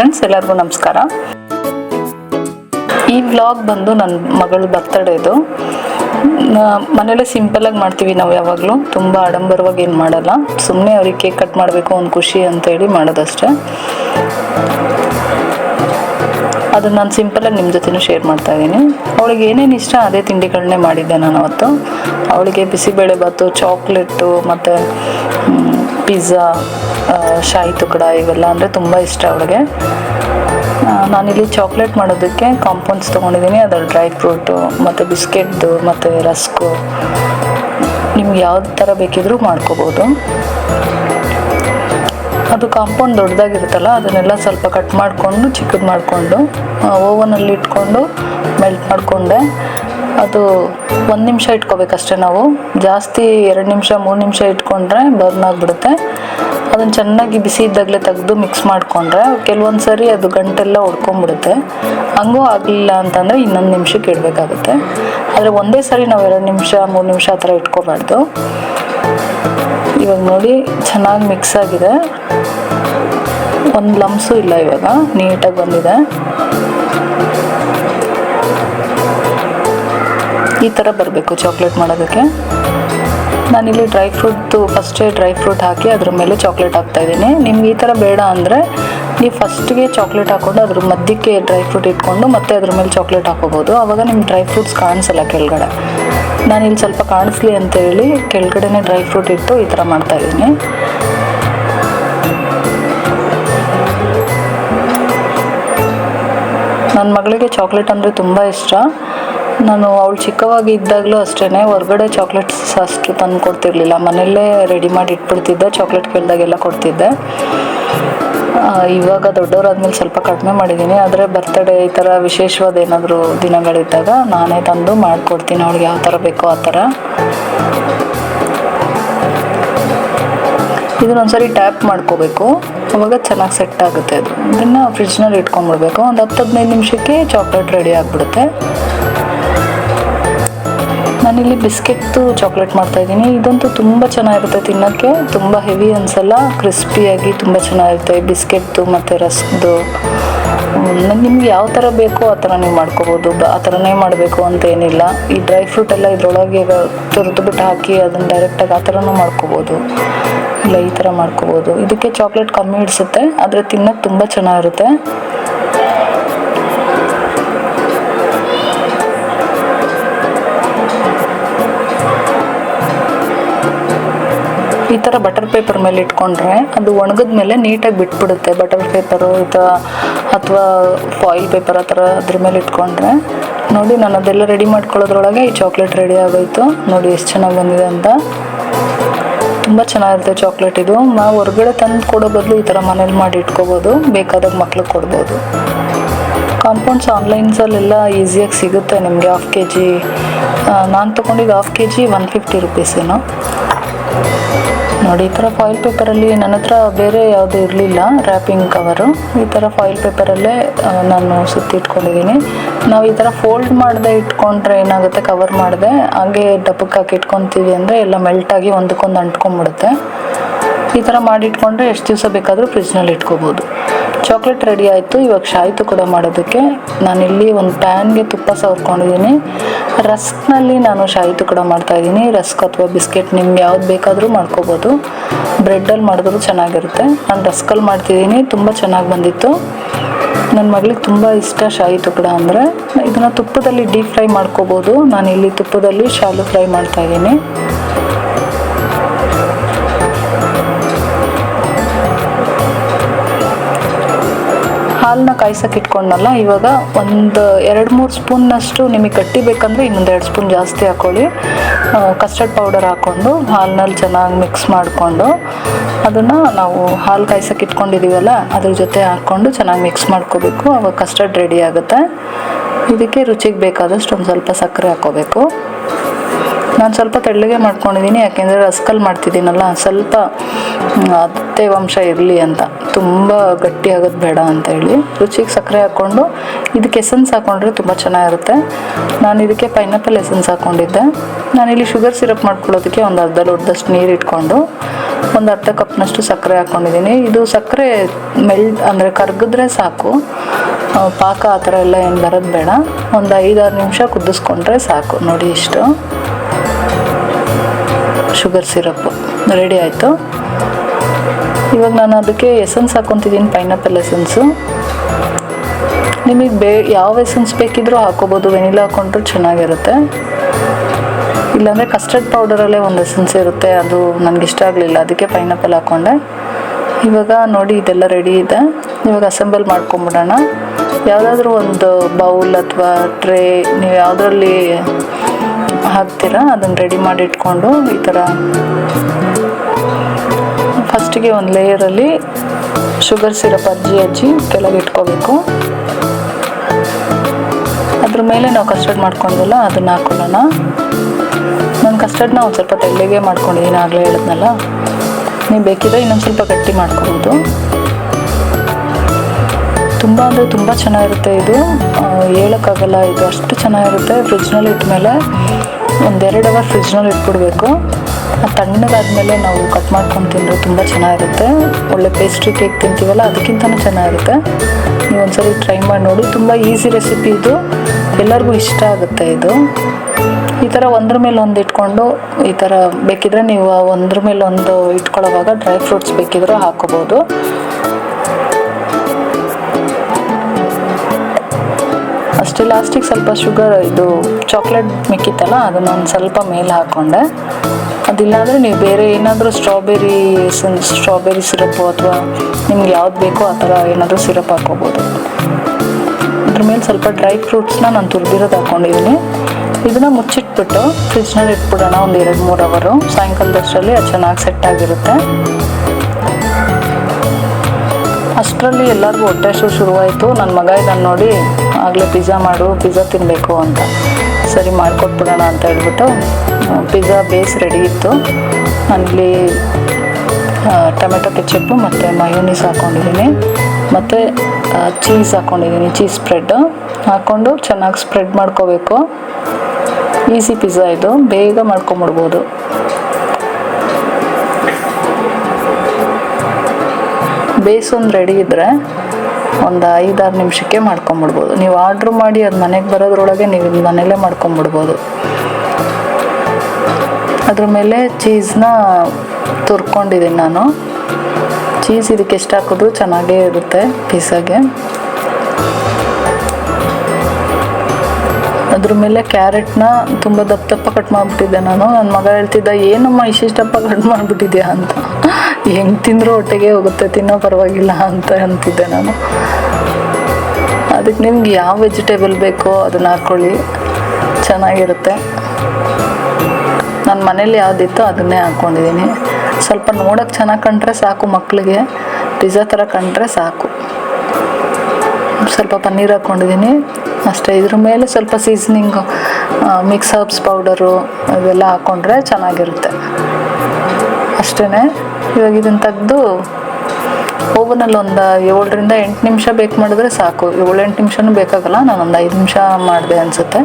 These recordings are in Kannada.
ಫ್ರೆಂಡ್ಸ್ ಎಲ್ಲರಿಗೂ ನಮಸ್ಕಾರ. ಈ ವ್ಲಾಗ್ ಬಂದು ನನ್ನ ಮಗಳ ಬರ್ತಡೇದು ಮನೇಲೆ ಸಿಂಪಲಾಗಿ ಮಾಡ್ತೀವಿ ನಾವು ಯಾವಾಗಲೂ. ತುಂಬ ಆಡಂಬರವಾಗಿ ಏನು ಮಾಡಲ್ಲ. ಸುಮ್ಮನೆ ಅವ್ರಿಗೆ ಕೇಕ್ ಕಟ್ ಮಾಡಬೇಕು ಒಂದು ಖುಷಿ ಅಂತೇಳಿ ಮಾಡೋದಷ್ಟೇ. ಅದನ್ನು ನಾನು ಸಿಂಪಲಾಗಿ ನಿಮ್ಮ ಜೊತೆನೂ ಶೇರ್ ಮಾಡ್ತಾ ಇದ್ದೀನಿ. ಅವಳಿಗೆ ಏನೇನು ಇಷ್ಟ ಅದೇ ತಿಂಡಿಗಳನ್ನೇ ಮಾಡಿದ್ದೆ ನಾನು ಅವತ್ತು. ಅವಳಿಗೆ ಬಿಸಿಬೇಳೆ ಬಾತು ಚಾಕ್ಲೇಟು ಮತ್ತು ಪಿಜ್ಜಾ ಶಾಯಿ ತುಕಡ ಇವೆಲ್ಲ ಅಂದರೆ ತುಂಬ ಇಷ್ಟ ಅವಳಿಗೆ. ನಾನಿಲ್ಲಿ ಚಾಕ್ಲೇಟ್ ಮಾಡೋದಕ್ಕೆ ಕಾಂಪೌಂಡ್ಸ್ ತೊಗೊಂಡಿದ್ದೀನಿ. ಅದ್ರಲ್ಲಿ ಡ್ರೈ ಫ್ರೂಟು ಮತ್ತು ಬಿಸ್ಕೆಟ್ದು ಮತ್ತು ರಸ್ಕು. ನಿಮ್ಗೆ ಯಾವ ಥರ ಬೇಕಿದ್ರೂ ಮಾಡ್ಕೋಬೋದು. ಅದು ಕಾಂಪೌಂಡ್ ದೊಡ್ಡದಾಗಿರುತ್ತಲ್ಲ, ಅದನ್ನೆಲ್ಲ ಸ್ವಲ್ಪ ಕಟ್ ಮಾಡಿಕೊಂಡು, ಚಿಕ್ಕದು ಮಾಡಿಕೊಂಡು ಓವನಲ್ಲಿ ಇಟ್ಕೊಂಡು ಮೆಲ್ಟ್ ಮಾಡಿಕೊಂಡೆ. ಅದು ಒಂದು ನಿಮಿಷ ಇಟ್ಕೋಬೇಕಷ್ಟೇ ನಾವು. ಜಾಸ್ತಿ ಎರಡು ನಿಮಿಷ, ಮೂರು ನಿಮಿಷ ಇಟ್ಕೊಂಡ್ರೆ ಬರ್ನ್ ಆಗಿಬಿಡುತ್ತೆ ಅದನ್ನು ಚೆನ್ನಾಗಿ ಬಿಸಿ ಇದ್ದಾಗಲೇ ತೆಗೆದು ಮಿಕ್ಸ್ ಮಾಡಿಕೊಂಡ್ರೆ ಕೆಲವೊಂದು ಸರಿ ಅದು ಗಂಟೆಲ್ಲ ಹೊಡ್ಕೊಂಬಿಡುತ್ತೆ ಹಂಗೂ ಆಗಲಿಲ್ಲ ಅಂತಂದರೆ ಇನ್ನೊಂದು ನಿಮಿಷಕ್ಕೆ ಇಡಬೇಕಾಗುತ್ತೆ. ಆದರೆ ಒಂದೇ ಸರಿ ನಾವು ಎರಡು ನಿಮಿಷ, ಮೂರು ನಿಮಿಷ ಆ ಥರ ಇಟ್ಕೋಬಾರ್ದು. ಇವಾಗ ನೋಡಿ, ಚೆನ್ನಾಗಿ ಮಿಕ್ಸ್ ಆಗಿದೆ. ಒಂದು ಲಮ್ಸು ಇಲ್ಲ ಇವಾಗ, ನೀಟಾಗಿ ಬಂದಿದೆ. ಈ ಥರ ಬರಬೇಕು ಚಾಕ್ಲೇಟ್ ಮಾಡೋದಕ್ಕೆ. ನಾನಿಲ್ಲಿ ಡ್ರೈ ಫ್ರೂಟ್ದು ಫಸ್ಟೇ ಡ್ರೈ ಫ್ರೂಟ್ ಹಾಕಿ ಅದ್ರ ಮೇಲೆ ಚಾಕ್ಲೇಟ್ ಹಾಕ್ತಾಯಿದ್ದೀನಿ ನಿಮ್ಗೆ ಈ ಥರ ಬೇಡ ಅಂದರೆ ನೀವು ಫಸ್ಟ್ಗೆ ಚಾಕ್ಲೇಟ್ ಹಾಕೊಂಡು ಅದ್ರ ಮಧ್ಯಕ್ಕೆ ಡ್ರೈ ಫ್ರೂಟ್ ಇಟ್ಕೊಂಡು ಮತ್ತೆ ಅದ್ರ ಮೇಲೆ ಚಾಕ್ಲೇಟ್ ಹಾಕೋಬೋದು. ಆವಾಗ ನಿಮ್ಗೆ ಡ್ರೈ ಫ್ರೂಟ್ಸ್ ಕಾಣಿಸಲ್ಲ ಕೆಳಗಡೆ. ನಾನು ಇಲ್ಲಿ ಸ್ವಲ್ಪ ಕಾಣಿಸ್ಲಿ ಅಂತ ಹೇಳಿ ಕೆಳಗಡೆನೇ ಡ್ರೈ ಫ್ರೂಟ್ ಇಟ್ಟು ಈ ಥರ ಮಾಡ್ತಾ ಇದ್ದೀನಿ. ನನ್ನ ಮಗಳಿಗೆ ಚಾಕ್ಲೇಟ್ ಅಂದರೆ ತುಂಬ ಇಷ್ಟ. ನಾನು ಅವಳು ಚಿಕ್ಕವಾಗಿ ಇದ್ದಾಗಲೂ ಅಷ್ಟೇ ಹೊರಗಡೆ ಚಾಕ್ಲೇಟ್ಸ್ ಅಷ್ಟು ತಂದು ಕೊಡ್ತಿರ್ಲಿಲ್ಲ. ಮನೆಯಲ್ಲೇ ರೆಡಿ ಮಾಡಿ ಇಟ್ಬಿಡ್ತಿದ್ದೆ, ಚಾಕ್ಲೇಟ್ ಕೇಳಿದಾಗೆಲ್ಲ ಕೊಡ್ತಿದ್ದೆ. ಇವಾಗ ದೊಡ್ಡವರಾದ್ಮೇಲೆ ಸ್ವಲ್ಪ ಕಡಿಮೆ ಮಾಡಿದ್ದೀನಿ. ಆದರೆ ಬರ್ತ್ಡೇ ಈ ಥರ ವಿಶೇಷವಾದ ಏನಾದರೂ ದಿನಗಳಿದ್ದಾಗ ನಾನೇ ತಂದು ಮಾಡಿಕೊಡ್ತೀನಿ. ಅವ್ಳಿಗೆ ಯಾವ ಥರ ಬೇಕೋ ಆ ಥರ ಇದನ್ನೊಂದ್ಸರಿ ಟ್ಯಾಪ್ ಮಾಡ್ಕೋಬೇಕು. ಅವಾಗ ಚೆನ್ನಾಗಿ ಸೆಟ್ ಆಗುತ್ತೆ ಅದು. ಇದನ್ನು ಫ್ರಿಜ್ನಲ್ಲಿ ಇಟ್ಕೊಂಡ್ಬಿಡ್ಬೇಕು. ಒಂದು ಹತ್ತು ಹದಿನೈದು ನಿಮಿಷಕ್ಕೆ ಚಾಕ್ಲೇಟ್ ರೆಡಿ ಆಗಿಬಿಡುತ್ತೆ. ನಾನಿಲ್ಲಿ ಬಿಸ್ಕೆಟ್ದು ಚಾಕ್ಲೇಟ್ ಮಾಡ್ತಾ ಇದ್ದೀನಿ ಇದಂತೂ ತುಂಬ ಚೆನ್ನಾಗಿರುತ್ತೆ ತಿನ್ನೋಕ್ಕೆ. ತುಂಬ ಹೆವಿ ಅನ್ಸಲ್ಲ, ಕ್ರಿಸ್ಪಿಯಾಗಿ ತುಂಬ ಚೆನ್ನಾಗಿರುತ್ತೆ ಬಿಸ್ಕೆಟ್ದು ಮತ್ತು ರಸ್ದು ನಿಮ್ಗೆ ಯಾವ ಥರ ಬೇಕೋ ಆ ಥರ ನೀವು ಮಾಡ್ಕೋಬೋದು. ಆ ಥರನೇ ಮಾಡಬೇಕು ಅಂತ ಏನಿಲ್ಲ. ಈ ಡ್ರೈ ಫ್ರೂಟ್ ಎಲ್ಲ ಇದ್ರೊಳಗೆ ತುರಿದು ಬಿಟ್ಟು ಹಾಕಿ ಅದನ್ನು ಡೈರೆಕ್ಟಾಗಿ ಆ ಥರನೂ ಮಾಡ್ಕೋಬೋದು. ಇಲ್ಲ, ಈ ಥರ ಮಾಡ್ಕೋಬೋದು. ಇದಕ್ಕೆ ಚಾಕ್ಲೇಟ್ ಕಮ್ಮಿ ಇಡಿಸುತ್ತೆ, ಆದರೆ ತಿನ್ನೋಕ್ಕೆ ತುಂಬ ಚೆನ್ನಾಗಿರುತ್ತೆ. ಈ ಥರ ಬಟರ್ ಪೇಪರ್ ಮೇಲೆ ಇಟ್ಕೊಂಡ್ರೆ ಅದು ಒಣಗಿದ ಮೇಲೆ ನೀಟಾಗಿ ಬಿಟ್ಬಿಡುತ್ತೆ ಬಟರ್ ಪೇಪರು ಅಥವಾ ಅಥವಾ ಫಾಯಿಲ್ ಪೇಪರ್ ಆ ಥರ ಅದ್ರ ಮೇಲೆ ಇಟ್ಕೊಂಡ್ರೆ. ನೋಡಿ ನಾನು ಅದೆಲ್ಲ ರೆಡಿ ಮಾಡ್ಕೊಳ್ಳೋದ್ರೊಳಗೆ ಈ ಚಾಕ್ಲೇಟ್ ರೆಡಿ ಆಗೋಯ್ತು. ನೋಡಿ ಎಷ್ಟು ಚೆನ್ನಾಗಿ ಬಂದಿದೆ ಅಂತ. ತುಂಬ ಚೆನ್ನಾಗಿರುತ್ತೆ ಚಾಕ್ಲೇಟ್ ಇದು. ನಾವು ಹೊರಗಡೆ ತಂದು ಕೊಡೋ ಬದಲು ಈ ಥರ ಮನೇಲಿ ಮಾಡಿ ಇಟ್ಕೋಬೋದು. ಬೇಕಾದಾಗ ಮಕ್ಳಿಗೆ ಕೊಡ್ಬೋದು. ಕಾಂಪೌಂಡ್ಸ್ ಆನ್ಲೈನ್ಸಲ್ಲೆಲ್ಲ ಈಸಿಯಾಗಿ ಸಿಗುತ್ತೆ ನಿಮಗೆ ಹಾಫ್ ಕೆ ಜಿ ನಾನು ತೊಗೊಂಡಿದ್ದು half K G one fifty ರುಪೀಸೇನು ನೋಡಿ, ಈ ಥರ ಫಾಯಿಲ್ ಪೇಪರಲ್ಲಿ ನನ್ನ ಹತ್ರ ಬೇರೆ ಯಾವುದೂ ಇರಲಿಲ್ಲ ರ್ಯಾಪಿಂಗ್ ಕವರು ಈ ಥರ ಫಾಯಿಲ್ ಪೇಪರಲ್ಲೇ ನಾನು ಸುತ್ತಿ ಇಟ್ಕೊಂಡಿದ್ದೀನಿ. ನಾವು ಈ ಥರ ಫೋಲ್ಡ್ ಮಾಡದೆ ಇಟ್ಕೊಂಡ್ರೆ ಏನಾಗುತ್ತೆ ಕವರ್ ಮಾಡಿದೆ, ಹಾಗೆ ಡಬ್ಬಕ್ಕೆ ಹಾಕಿ ಇಟ್ಕೊತೀವಿ ಅಂದರೆ ಎಲ್ಲ ಮೆಲ್ಟಾಗಿ ಒಂದಕ್ಕೊಂದು ಅಂಟ್ಕೊಂಬಿಡುತ್ತೆ ಈ ಥರ ಮಾಡಿಟ್ಕೊಂಡ್ರೆ ಎಷ್ಟು ದಿವಸ ಬೇಕಾದರೂ ಫ್ರಿಜ್ನಲ್ಲಿ ಇಟ್ಕೋಬೋದು. ಚಾಕ್ಲೇಟ್ ರೆಡಿ ಆಯಿತು, ಇವಾಗ ಶಾಯಿ ಕೂಡ ಮಾಡೋದಕ್ಕೆ. ನಾನಿಲ್ಲಿ ಒಂದು ಪ್ಯಾನ್ಗೆ ತುಪ್ಪ ಸವರ್ಕೊಂಡಿದ್ದೀನಿ ರಸ್ಕ್ನಲ್ಲಿ ನಾನು ಶಾಯಿ ತುಕಡ ಮಾಡ್ತಾಯಿದ್ದೀನಿ ರಸ್ಕ್ ಅಥವಾ ಬಿಸ್ಕೆಟ್ ನಿಮ್ಗೆ ಯಾವ್ದು ಬೇಕಾದರೂ ಮಾಡ್ಕೋಬೋದು. ಬ್ರೆಡ್ಡಲ್ಲಿ ಮಾಡಿದ್ರು ಚೆನ್ನಾಗಿರುತ್ತೆ. ನಾನು ರಸ್ಕಲ್ಲಿ ಮಾಡ್ತಿದ್ದೀನಿ, ತುಂಬ ಚೆನ್ನಾಗಿ ಬಂದಿತ್ತು. ನನ್ನ ಮಗಳಿಗೆ ತುಂಬ ಇಷ್ಟ ಶಾಯಿ ತುಕಡ ಅಂದರೆ. ಇದನ್ನು ತುಪ್ಪದಲ್ಲಿ ಡೀಪ್ ಫ್ರೈ ಮಾಡ್ಕೋಬೋದು. ನಾನು ಇಲ್ಲಿ ತುಪ್ಪದಲ್ಲಿ ಶಾಲು ಫ್ರೈ ಮಾಡ್ತಾಯಿದ್ದೀನಿ ಹಾಲನ್ನ ಕಾಯ್ಸಕ್ಕೆ ಇಟ್ಕೊಂಡಲ್ಲ, ಇವಾಗ ಒಂದು ಎರಡು ಮೂರು ಸ್ಪೂನ್ನಷ್ಟು ನಿಮಗೆ ಗಟ್ಟಿ ಬೇಕಂದರೆ ಇನ್ನೊಂದು ಎರಡು ಸ್ಪೂನ್ ಜಾಸ್ತಿ ಹಾಕ್ಕೊಳ್ಳಿ ಕಸ್ಟರ್ಡ್ ಪೌಡರ್ ಹಾಕ್ಕೊಂಡು ಹಾಲಿನಲ್ಲಿ ಚೆನ್ನಾಗಿ ಮಿಕ್ಸ್ ಮಾಡಿಕೊಂಡು ಅದನ್ನು ನಾವು ಹಾಲು ಕಾಯ್ಸಕ್ಕೆ ಇಟ್ಕೊಂಡಿದ್ದೀವಲ್ಲ ಅದ್ರ ಜೊತೆ ಹಾಕ್ಕೊಂಡು ಚೆನ್ನಾಗಿ ಮಿಕ್ಸ್ ಮಾಡ್ಕೋಬೇಕು. ಅವಾಗ ಕಸ್ಟರ್ಡ್ ರೆಡಿ ಆಗುತ್ತೆ. ಇದಕ್ಕೆ ರುಚಿಗೆ ಬೇಕಾದಷ್ಟು ಒಂದು ಸ್ವಲ್ಪ ಸಕ್ಕರೆ ಹಾಕ್ಕೋಬೇಕು ನಾನು ಸ್ವಲ್ಪ ತೆಳ್ಳಗೆ ಮಾಡ್ಕೊಂಡಿದ್ದೀನಿ ಯಾಕೆಂದರೆ ರಸ್ಕಲ್ ಮಾಡ್ತಿದ್ದೀನಲ್ಲ, ಸ್ವಲ್ಪ ತೇವಾಂಶ ಇರಲಿ ಅಂತ. ತುಂಬ ಗಟ್ಟಿ ಆಗೋದು ಬೇಡ ಅಂತ ಹೇಳಿ ರುಚಿಗೆ ಸಕ್ಕರೆ ಹಾಕ್ಕೊಂಡು ಇದಕ್ಕೆ ಎಸೆನ್ಸ್ ಹಾಕ್ಕೊಂಡ್ರೆ ತುಂಬ ಚೆನ್ನಾಗಿರುತ್ತೆ. ನಾನು ಇದಕ್ಕೆ ಪೈನಾಪಲ್ ಎಸೆನ್ಸ್ ಹಾಕ್ಕೊಂಡಿದ್ದೆ ನಾನಿಲ್ಲಿ ಶುಗರ್ ಸಿರಪ್ ಮಾಡ್ಕೊಳ್ಳೋದಕ್ಕೆ ಒಂದು ಅರ್ಧ ಲೋಟದಷ್ಟು ನೀರು ಇಟ್ಕೊಂಡು ಒಂದು ಅರ್ಧ ಕಪ್ನಷ್ಟು ಸಕ್ಕರೆ ಹಾಕ್ಕೊಂಡಿದ್ದೀನಿ ಇದು ಸಕ್ಕರೆ ಮೆಲ್ ಅಂದರೆ ಕರಗಿದ್ರೆ ಸಾಕು. ಪಾಕ ಆ ಥರ ಎಲ್ಲ ಏನು ಬರೋದು ಬೇಡ. ಒಂದು ಐದಾರು ನಿಮಿಷ ಕುದಿಸ್ಕೊಂಡ್ರೆ ಸಾಕು. ನೋಡಿ ಇಷ್ಟು. ಶುಗರ್ ಸಿರಪ್ ರೆಡಿ ಆಯಿತು. ಇವಾಗ ನಾನು ಅದಕ್ಕೆ ಎಸೆನ್ಸ್ ಹಾಕ್ಕೊತಿದ್ದೀನಿ ಪೈನಾಪಲ್ ಎಸೆನ್ಸು ನಿಮಗೆ ಬೇ, ಯಾವ ಎಸೆನ್ಸ್ ಬೇಕಿದ್ರೂ ಹಾಕೋಬೋದು. ವೆನಿಲಾ ಹಾಕೊಂಡ್ರು ಚೆನ್ನಾಗಿರುತ್ತೆ. ಇಲ್ಲಾಂದರೆ ಕಸ್ಟರ್ಡ್ ಪೌಡರಲ್ಲೇ ಒಂದು ಎಸೆನ್ಸ್ ಇರುತ್ತೆ. ಅದು ನನಗೆ ಇಷ್ಟ ಆಗಲಿಲ್ಲ. ಅದಕ್ಕೆ ಪೈನಾಪಲ್ ಹಾಕ್ಕೊಂಡೆ ಇವಾಗ ನೋಡಿ, ಇದೆಲ್ಲ ರೆಡಿ ಇದೆ. ಇವಾಗ ಅಸೆಂಬಲ್ ಮಾಡ್ಕೊಂಬಿಡೋಣ. ಯಾವುದಾದ್ರೂ ಒಂದು ಬೌಲ್ ಅಥವಾ ಟ್ರೇ ನೀವು ಯಾವುದರಲ್ಲಿ ಹಾಕ್ತೀರಾ? ಅದನ್ನು ರೆಡಿ ಮಾಡಿ ಇಟ್ಕೊಂಡು ಈ ಥರ ಫಸ್ಟಿಗೆ ಒಂದು ಲೇಯರಲ್ಲಿ ಶುಗರ್ ಸಿರಪ್ ಅಜ್ಜಿ ಅಜ್ಜಿ ಕೆಳಗೆ ಇಟ್ಕೋಬೇಕು. ಅದ್ರ ಮೇಲೆ ನಾವು ಕಸ್ಟರ್ಡ್ ಮಾಡ್ಕೊಂಡ್ವಲ್ಲ, ಅದನ್ನು ಹಾಕೊಳ್ಳೋಣ. ನಾನು ಕಸ್ಟರ್ಡ್ನ ಒಂದು ಸ್ವಲ್ಪ ತೆಳ್ಳಗೆ ಮಾಡ್ಕೊಂಡಿದ್ದೀನಿ ಆಗಲೇ ಹೇಳಿದ್ನಲ್ಲ? ನೀವು ಬೇಕಿದ್ರೆ ಇನ್ನೊಂದು ಸ್ವಲ್ಪ ಗಟ್ಟಿ ಮಾಡ್ಕೊಬೋದು. ತುಂಬ ಅಂದರೆ ತುಂಬ ಚೆನ್ನಾಗಿರುತ್ತೆ ಇದು. ಹೇಳೋಕ್ಕಾಗಲ್ಲ, ಇದು ಅಷ್ಟು ಚೆನ್ನಾಗಿರುತ್ತೆ. ಫ್ರಿಜ್ನಲ್ಲಿ ಇಟ್ಮೇಲೆ ಒಂದೆರಡು ಅವರ್ ಫ್ರಿಜ್ನಲ್ಲಿ ಇಟ್ಬಿಡ್ಬೇಕು. ತಣ್ಣಗಾದ್ಮೇಲೆ ನಾವು ಕಟ್ ಮಾಡ್ಕೊಂಡು ತಿಂದರೆ ತುಂಬ ಚೆನ್ನಾಗಿರುತ್ತೆ. ಒಳ್ಳೆ ಪೇಸ್ಟ್ರಿ ಕೇಕ್ ತಿಂತೀವಲ್ಲ, ಅದಕ್ಕಿಂತನೂ ಚೆನ್ನಾಗಿರುತ್ತೆ. ನೀವು ಒಂದ್ಸರಿ ಟ್ರೈ ಮಾಡಿ ನೋಡಿ. ತುಂಬ ಈಸಿ ರೆಸಿಪಿ ಇದು. ಎಲ್ಲರಿಗೂ ಇಷ್ಟ ಆಗುತ್ತೆ ಇದು. ಈ ಥರ ಒಂದ್ರ ಮೇಲೆ ಒಂದು ಇಟ್ಕೊಂಡು, ಈ ಥರ ಬೇಕಿದ್ರೆ ನೀವು ಒಂದ್ರ ಮೇಲೆ ಒಂದು ಇಟ್ಕೊಳ್ಳೋವಾಗ ಡ್ರೈ ಫ್ರೂಟ್ಸ್ ಬೇಕಿದ್ರೆ ಹಾಕೋಬೋದು ಅಷ್ಟೇ ಲಾಸ್ಟಿಗೆ ಸ್ವಲ್ಪ ಶುಗರ್, ಇದು ಚಾಕ್ಲೇಟ್ ಮಿಕ್ಕಿತ್ತಲ್ಲ ಅದನ್ನ ಒಂದು ಸ್ವಲ್ಪ ಮೇಲೆ ಹಾಕ್ಕೊಂಡೆ ಅದಿಲ್ಲಾಂದರೆ ನೀವು ಬೇರೆ ಏನಾದರೂ ಸ್ಟ್ರಾಬೆರಿ ಸ್ಟ್ರಾಬೆರಿ ಸಿರಪ್ಪು ಅಥವಾ ನಿಮ್ಗೆ ಯಾವ್ದು ಬೇಕೋ ಆ ಥರ ಏನಾದರೂ ಸಿರಪ್ ಹಾಕೋಬೋದು ಅದ್ರ ಮೇಲೆ ಸ್ವಲ್ಪ ಡ್ರೈ ಫ್ರೂಟ್ಸ್ನ ನಾನು ತುರಿದಿರೋದು ಹಾಕ್ಕೊಂಡಿದ್ದೀನಿ ಇದನ್ನ ಮುಚ್ಚಿಟ್ಬಿಟ್ಟು ಫ್ರಿಜ್ನಲ್ಲಿ ಇಟ್ಬಿಡೋಣ ಒಂದು ಎರಡು ಮೂರು ಅವರು. ಸಾಯಂಕಾಲದಷ್ಟರಲ್ಲಿ ಅದು ಚೆನ್ನಾಗಿ ಸೆಟ್ ಆಗಿರುತ್ತೆ. ಅಷ್ಟರಲ್ಲಿ ಎಲ್ಲರಿಗೂ ಹೊಟ್ಟೆ ಹಸಿವು ಶುರುವಾಯಿತು. ನನ್ನ ಮಗ ಇದನ್ನು ನೋಡಿ, ಆಗಲೇ ಪಿಜ್ಜಾ ಮಾಡು ಪಿಜ್ಜಾ ತಿನ್ನಬೇಕು ಅಂತ. ಸರಿ, ಮಾಡಿಕೊಟ್ಬಿಡೋಣ ಅಂತ ಹೇಳ್ಬಿಟ್ಟು ಪಿಜ್ಜಾ ಬೇಸ್ ರೆಡಿ ಇತ್ತು. ನನಗೆ ಟೊಮೆಟೊ ಕೆಚಪ್ಪು ಮತ್ತು ಮಯೋನೀಸ್ ಹಾಕ್ಕೊಂಡಿದ್ದೀನಿ ಮತ್ತು ಚೀಸ್ ಹಾಕ್ಕೊಂಡಿದ್ದೀನಿ ಚೀಸ್ ಸ್ಪ್ರೆಡ್ ಹಾಕ್ಕೊಂಡು ಚೆನ್ನಾಗಿ ಸ್ಪ್ರೆಡ್ ಮಾಡ್ಕೋಬೇಕು. ಈಸಿ ಪಿಜ್ಜಾ ಇದು. ಬೇಗ ಮಾಡ್ಕೊಂಬಿಡ್ಬೋದು. ಒಂದು ರೆಡಿ ಇದ್ದರೆ ಒಂದು ಐದಾರು ನಿಮಿಷಕ್ಕೆ ಮಾಡ್ಕೊಂಬಿಡ್ಬೋದು. ನೀವು ಆರ್ಡ್ರ್ ಮಾಡಿ ಅದು ಮನೆಗೆ ಬರೋದ್ರೊಳಗೆ ನೀವು ಮನೆಯಲ್ಲೇ ಮಾಡ್ಕೊಂಬಿಡ್ಬೋದು. ಅದ್ರ ಮೇಲೆ ಚೀಸ್ನ ತುರ್ಕೊಂಡಿದ್ದೀನಿ ನಾನು. ಚೀಸ್ ಇದಕ್ಕೆ ಎಷ್ಟು ಹಾಕಿದ್ರು ಚೆನ್ನಾಗೇ ಇರುತ್ತೆ ಪಿಜ್ಜಾಗೆ ಅದ್ರ ಮೇಲೆ ಕ್ಯಾರೆಟ್ನ ತುಂಬ ದಪ್ಪ ದಪ್ಪ ಕಟ್ ಮಾಡಿಬಿಟ್ಟಿದ್ದೆ ನಾನು. ನನ್ನ ಮಗ ಹೇಳ್ತಿದ್ದ, ಏನಮ್ಮ ಇಷ್ಟಿಷ್ಟಪ್ಪ ಕಟ್ ಮಾಡಿಬಿಟ್ಟಿದ್ಯಾ ಅಂತ? ಹೆಂಗೆ ತಿಂದರೂ ಹೊಟ್ಟೆಗೆ ಹೋಗುತ್ತೆ, ತಿನ್ನೋ ಪರವಾಗಿಲ್ಲ ಅಂತ ಅಂತಿದ್ದೆ ನಾನು. ಅದಕ್ಕೆ ನಿಮ್ಗೆ ಯಾವ ವೆಜಿಟೇಬಲ್ ಬೇಕೋ ಅದನ್ನ ಹಾಕ್ಕೊಳ್ಳಿ ಚೆನ್ನಾಗಿರುತ್ತೆ. ನನ್ನ ಮನೇಲಿ ಯಾವುದಿತ್ತೋ ಅದನ್ನೇ ಹಾಕ್ಕೊಂಡಿದ್ದೀನಿ ಸ್ವಲ್ಪ ನೋಡೋಕ್ಕೆ ಚೆನ್ನಾಗಿ ಕಂಡ್ರೆ ಸಾಕು ಮಕ್ಕಳಿಗೆ ಪಿಜ್ಜಾ ಥರ ಕಂಡ್ರೆ ಸಾಕು. ಸ್ವಲ್ಪ ಪನ್ನೀರ್ ಹಾಕ್ಕೊಂಡಿದ್ದೀನಿ ಅಷ್ಟೇ, ಇದ್ರ ಮೇಲೆ ಸ್ವಲ್ಪ ಸೀಸನಿಂಗ್ ಮಿಕ್ಸ್ ಹರ್ಬ್ಸ್ ಪೌಡರು ಅದೆಲ್ಲ ಹಾಕ್ಕೊಂಡ್ರೆ ಚೆನ್ನಾಗಿರುತ್ತೆ. ಅಷ್ಟೇ ಇವಾಗ ಇದನ್ನು ತೆಗೆದು ಓವನಲ್ಲಿ ಒಂದು ಏಳರಿಂದ ಎಂಟು ನಿಮಿಷ ಬೇಕು ಮಾಡಿದ್ರೆ ಸಾಕು. ಏಳೆಂಟು ನಿಮಿಷನೂ ಬೇಕಾಗಲ್ಲ ನಾನು ಒಂದು ಐದು ನಿಮಿಷ ಮಾಡಿದೆ ಅನಿಸುತ್ತೆ.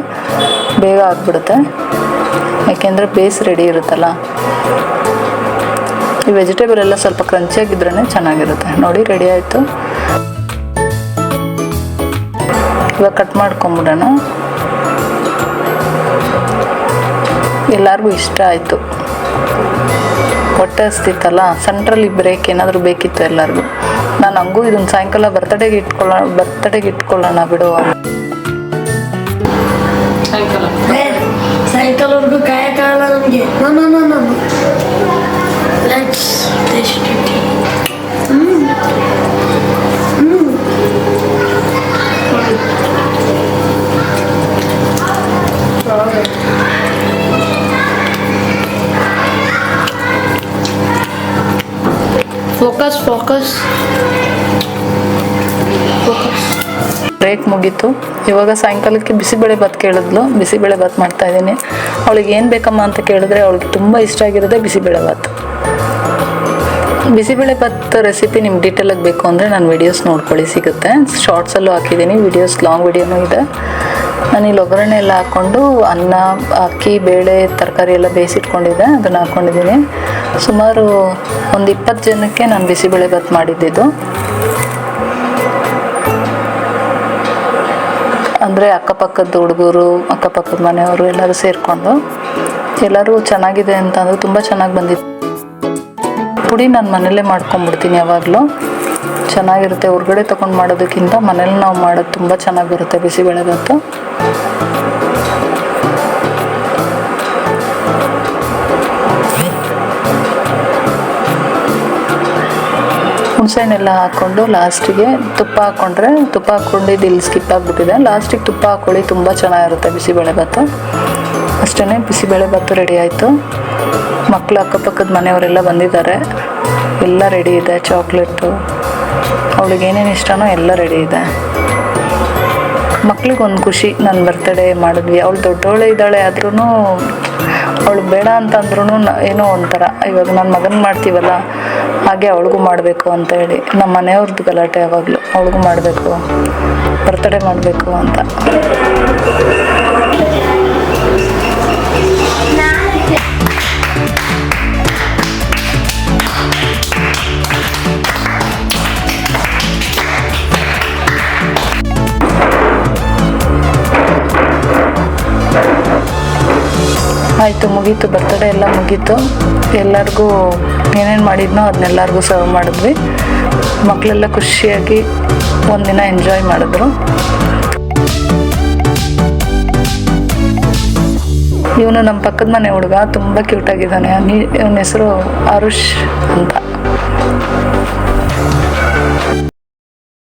ಬೇಗ ಆಗಿಬಿಡುತ್ತೆ. ಯಾಕೆಂದರೆ ಬೇಸ್ ರೆಡಿ ಇರುತ್ತಲ್ಲ. ಈ ವೆಜಿಟೇಬಲ್ ಎಲ್ಲ ಸ್ವಲ್ಪ ಕ್ರಂಚಿಯಾಗಿದ್ರೇ ಚೆನ್ನಾಗಿರುತ್ತೆ. ನೋಡಿ ರೆಡಿ ಆಯಿತು. ಇವಾಗ ಕಟ್ ಮಾಡ್ಕೊಂಬಿಡೋಣ. ಎಲ್ಲರಿಗೂ ಇಷ್ಟ ಆಯಿತು. ಹೊಟ್ಟೆ ಹಸ್ತಿತ್ತಲ್ಲ ಸೆಂಟ್ರಲ್ಲಿ ಬ್ರೇಕ್ ಏನಾದರೂ ಬೇಕಿತ್ತು ಎಲ್ಲರಿಗೂ. ನಾನು ಹಂಗೂ ಇದನ್ನ ಸಾಯಂಕಾಲ ಬರ್ತಡೇಗೆ ಇಟ್ಕೊಳ್ಳೋಣ ಬರ್ತಡೇಗೆ ಇಟ್ಕೊಳ್ಳೋಣ ಬಿಡು ಸಾಯಂಕಾಲವರೆಗೂ ಕಾಯಕ್ಕಾಗಲ್ಲ ನಮಗೆ. No no no no let's taste it focus focus break ಮುಗೀತು. ಇವಾಗ ಸಾಯಂಕಾಲಕ್ಕೆ ಬಿಸಿಬೇಳೆ ಭಾತ್ ಕೇಳಿದ್ಲು. ಬಿಸಿಬೇಳೆ ಭಾತ್ ಮಾಡ್ತಾ ಇದ್ದೀನಿ. ಅವಳಿಗೆ ಏನು ಬೇಕಮ್ಮ ಅಂತ ಕೇಳಿದ್ರೆ ಅವಳಿಗೆ ತುಂಬ ಇಷ್ಟ ಆಗಿರೋದೇ ಬಿಸಿಬೇಳೆ ಭಾತ್. ಬಿಸಿಬೇಳೆ ಭಾತ್ ರೆಸಿಪಿ ನಿಮ್ಗೆ ಡೀಟೇಲಾಗಿ ಬೇಕು ಅಂದರೆ ನಾನು ವಿಡಿಯೋಸ್ ನೋಡ್ಕೊಳ್ಳಿ, ಸಿಗುತ್ತೆ. ಶಾರ್ಟ್ಸಲ್ಲೂ ಹಾಕಿದ್ದೀನಿ ವಿಡಿಯೋಸ್ ಲಾಂಗ್ ವಿಡಿಯೋನೂ ಇದೆ. ನಾನು ಇಲ್ಲಿ ಒಗ್ಗರಣೆ ಎಲ್ಲ ಹಾಕ್ಕೊಂಡು ಅನ್ನ, ಅಕ್ಕಿ, ಬೇಳೆ, ತರಕಾರಿ ಎಲ್ಲ ಬೇಯಿಸಿಟ್ಕೊಂಡಿದ್ದೆ, ಅದನ್ನು ಹಾಕ್ಕೊಂಡಿದ್ದೀನಿ. ಸುಮಾರು ಒಂದು ಇಪ್ಪತ್ತು ಜನಕ್ಕೆ ನಾನು ಬಿಸಿಬೇಳೆ ಭಾತ್ ಮಾಡಿದ್ದಿದ್ದು. ಅಂದರೆ ಅಕ್ಕಪಕ್ಕದ ಹುಡುಗರು, ಅಕ್ಕಪಕ್ಕದ ಮನೆಯವರು ಎಲ್ಲರೂ ಸೇರಿಕೊಂಡು. ಎಲ್ಲರೂ ಚೆನ್ನಾಗಿದೆ ಅಂತಂದ್ರೆ ತುಂಬ ಚೆನ್ನಾಗಿ ಬಂದಿತ್ತು. ಪುಡಿ ನಾನು ಮನೇಲೇ ಮಾಡ್ಕೊಂಬಿಡ್ತೀನಿ ಯಾವಾಗಲೂ. ಚೆನ್ನಾಗಿರುತ್ತೆ. ಹೊರಗಡೆ ತಗೊಂಡು ಮಾಡೋದಕ್ಕಿಂತ ಮನೇಲಿ ನಾವು ಮಾಡೋದು ತುಂಬ ಚೆನ್ನಾಗಿ ಬರುತ್ತೆ ಬಿಸಿಬೇಳೆಭಾತು ಹುಣಸೆಹಣ್ಣೆಲ್ಲ ಹಾಕ್ಕೊಂಡು ಲಾಸ್ಟಿಗೆ ತುಪ್ಪ ಹಾಕ್ಕೊಂಡ್ರೆ ತುಪ್ಪ ಹಾಕ್ಕೊಂಡಿದ್ದು ಇಲ್ಲಿ ಸ್ಕಿಪ್ ಆಗಿಬಿಟ್ಟಿದೆ. ಲಾಸ್ಟಿಗೆ ತುಪ್ಪ ಹಾಕ್ಕೊಳ್ಳಿ ತುಂಬ ಚೆನ್ನಾಗಿರುತ್ತೆ ಬಿಸಿಬೇಳೆಭಾತು ಅಷ್ಟೇ ಬಿಸಿಬೇಳೆಭಾತು ರೆಡಿ ಆಯಿತು. ಮಕ್ಕಳು ಅಕ್ಕಪಕ್ಕದ ಮನೆಯವರೆಲ್ಲ ಬಂದಿದ್ದಾರೆ. ಎಲ್ಲ ರೆಡಿ ಇದೆ ಚಾಕ್ಲೇಟು ಅವಳಿಗೆ ಏನೇನು ಇಷ್ಟನೋ ಎಲ್ಲ ರೆಡಿ ಇದೆ. ಮಕ್ಳಿಗೊಂದು ಖುಷಿ ನನ್ನ ಬರ್ತಡೇ ಮಾಡಿದ್ವಿ. ಅವಳು ದೊಡ್ಡವಳೆ ಇದ್ದಾಳೆ ಆದ್ರೂ ಅವಳು ಬೇಡ ಅಂತಂದ್ರೂ ಏನೋ ಒಂಥರ. ಇವಾಗ ನನ್ನ ಮಗನ ಮಾಡ್ತೀವಲ್ಲ, ಹಾಗೆ ಅವಳಿಗೂ ಮಾಡಬೇಕು ಅಂತ ಹೇಳಿ. ನಮ್ಮ ಮನೆಯವ್ರದ್ದು ಗಲಾಟೆ ಯಾವಾಗಲೂ. ಅವಳಿಗೂ ಮಾಡಬೇಕು ಬರ್ತಡೇ ಮಾಡಬೇಕು ಅಂತ. ಆಯಿತು, ಮುಗೀತು ಬರ್ತಡೇ ಎಲ್ಲ ಮುಗೀತು. ಎಲ್ಲರಿಗೂ ಏನೇನು ಮಾಡಿದ್ನೋ ಅದನ್ನೆಲ್ಲರಿಗೂ ಸರ್ವ್ ಮಾಡಿದ್ವಿ. ಮಕ್ಕಳೆಲ್ಲ ಖುಷಿಯಾಗಿ ಒಂದಿನ ಎಂಜಾಯ್ ಮಾಡಿದ್ರು. ಇವನು ನಮ್ಮ ಪಕ್ಕದ ಮನೆ ಹುಡುಗ, ತುಂಬ ಕ್ಯೂಟಾಗಿದ್ದಾನೆ ಇವನ ಹೆಸರು ಅರುಷ್ ಅಂತ.